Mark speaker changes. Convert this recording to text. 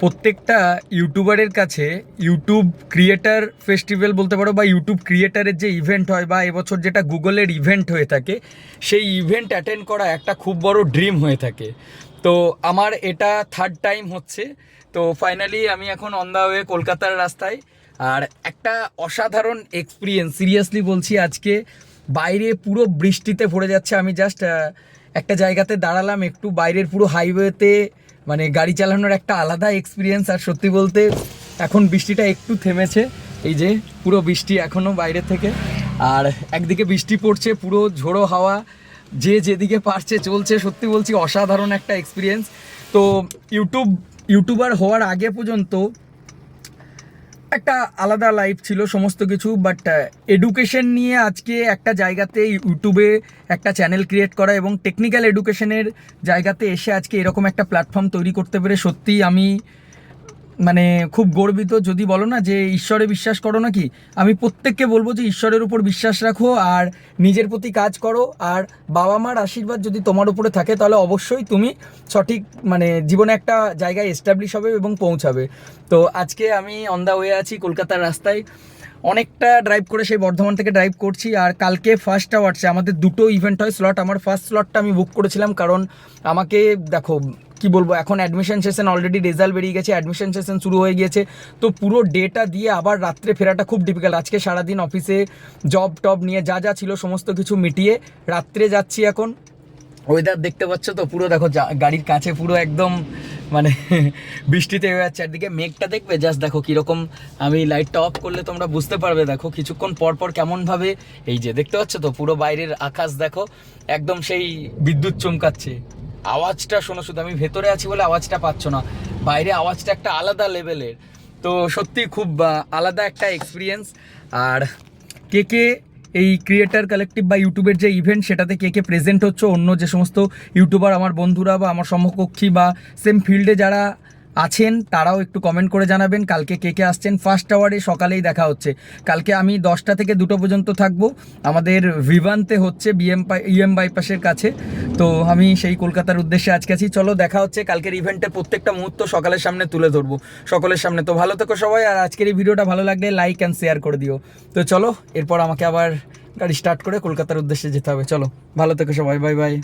Speaker 1: প্রত্যেকটা ইউটিউবারের কাছে YouTube creator festival বলতে পারো বা ইউটিউব ক্রিয়েটারের যে ইভেন্ট হয় বা এবছর যেটা গুগলের ইভেন্ট হয়ে থাকে, সেই ইভেন্ট অ্যাটেন্ড করা একটা খুব বড় ড্রিম হয়ে থাকে। তো আমার এটা থার্ড টাইম হচ্ছে। তো ফাইনালি আমি এখন অন দ্য ওয়ে কলকাতার রাস্তায়। আর একটা অসাধারণ এক্সপিরিয়েন্স সিরিয়াসলি বলছি, আজকে বাইরে পুরো বৃষ্টিতে ভরে যাচ্ছে। আমি জাস্ট একটা জায়গাতে দাঁড়ালাম, একটু বাইরের পুরো হাইওয়েতে মানে গাড়ি চালানোর একটা আলাদা এক্সপিরিয়েন্স আর সত্যি বলতে এখন বৃষ্টিটা একটু থেমেছে। এই যে পুরো বৃষ্টি এখনও বাইরে থেকে। আর একদিকে বৃষ্টি পড়ছে, পুরো ঝোড়ো হাওয়া, যে যেদিকে পারছে, চলছে। সত্যি বলছি, অসাধারণ একটা এক্সপিরিয়েন্স তো ইউটিউব ইউটিউবার হওয়ার আগে পর্যন্ত একটা আলাদা লাইফ ছিল সমস্ত কিছু বাট এডুকেশন নিয়ে আজকে একটা জায়গাতে ইউটিউবে একটা চ্যানেল ক্রিয়েট করা এবং টেকনিক্যাল এডুকেশনের জায়গাতে এসে আজকে এরকম একটা প্ল্যাটফর্ম তৈরি করতে পেরে সত্যিই আমি মানে খুব গর্বিত যদি বলো না যে ঈশ্বরে বিশ্বাস করো নাকি, আমি প্রত্যেককে বলব যে ঈশ্বরের উপর বিশ্বাস রাখো আর নিজের প্রতি কাজ করো। আর বাবা মার আশীর্বাদ যদি তোমার উপরে থাকে, তাহলে অবশ্যই তুমি সঠিক মানে জীবনে একটা জায়গায় এস্টাবলিশ হবে এবং পৌঁছাবে। তো আজকে আমি অন দ্য ওয়ে আছি কলকাতার রাস্তায়। অনেকটা ড্রাইভ করে সেই বর্ধমান থেকে ড্রাইভ করছি আর কালকে ফার্স্ট আওয়ার্সে আমাদের দুটো ইভেন্ট হয়। স্লট আমার ফার্স্ট স্লটটা আমি বুক করেছিলাম কারণ আমাকে দেখো কি বলব, এখন অ্যাডমিশন সেশন অলরেডি রেজাল্ট বেরিয়ে গেছে অ্যাডমিশন সেশন শুরু হয়ে গিয়েছে। তো পুরো ডেটা দিয়ে আবার রাত্রে ফেরাটা খুব ডিফিকাল্ট আজকে সারাদিন অফিসে জব টব নিয়ে যা যা ছিল সমস্ত কিছু মিটিয়ে রাত্রে যাচ্ছি এখন। ওয়েদার দেখতে পাচ্ছ তো পুরো, দেখো গাড়ির কাছে পুরো একদম মানে বৃষ্টিতে হয়ে যাচ্ছে। একদিকে মেঘটা দেখবে? জাস্ট দেখো কীরকম আমি লাইটটা অফ করলে তোমরা বুঝতে পারবে। দেখো কিছুক্ষণ পর পর কেমনভাবে, এই যে দেখতে পাচ্ছ তো পুরো বাইরের আকাশ দেখো, একদম সেই বিদ্যুৎ চমকাচ্ছে। আওয়াজটা শোনো, শুধু আমি ভেতরে আছি বলে আওয়াজটা পাচ্ছ না। বাইরে আওয়াজটা একটা আলাদা লেভেলের। তো সত্যি খুব আলাদা একটা এক্সপিরিয়েন্স আর কে কে এই ক্রিয়েটার কালেকটিভ বা ইউটিউবের যে ইভেন্ট সেটাতে কে কে প্রেজেন্ট হচ্ছে, অন্য যে সমস্ত ইউটিউবার, আমার বন্ধুরা বা আমার সমকক্ষী বা সেম ফিল্ডে যারা আছেন, তারাও একটু কমেন্ট করে জানাবেন, কালকে কে কে আসছেন। ফার্স্ট আওয়ারে সকালেই দেখা হচ্ছে। কালকে আমি দশটা থেকে দুটো পর্যন্ত থাকব। আমাদের ভিভান্তে হচ্ছে বিএম ইএম বাইপাসের কাছে। তো আমি সেই কলকাতার উদ্দেশ্যে আজকে আছি। চলো, দেখা হচ্ছে কালকের ইভেন্টের প্রত্যেকটা মুহূর্ত সকালের সামনে তুলে ধরবো। সকলের সামনে তো ভালো থেকো সবাই, আর আজকের এই ভিডিওটা ভালো লাগলে লাইক অ্যান্ড শেয়ার করে দিও। তো চলো, এরপর আমাকে আবার গাড়ি স্টার্ট করে কলকাতার উদ্দেশ্যে যেতে হবে। চলো, ভালো থেকো সবাই বাই বাই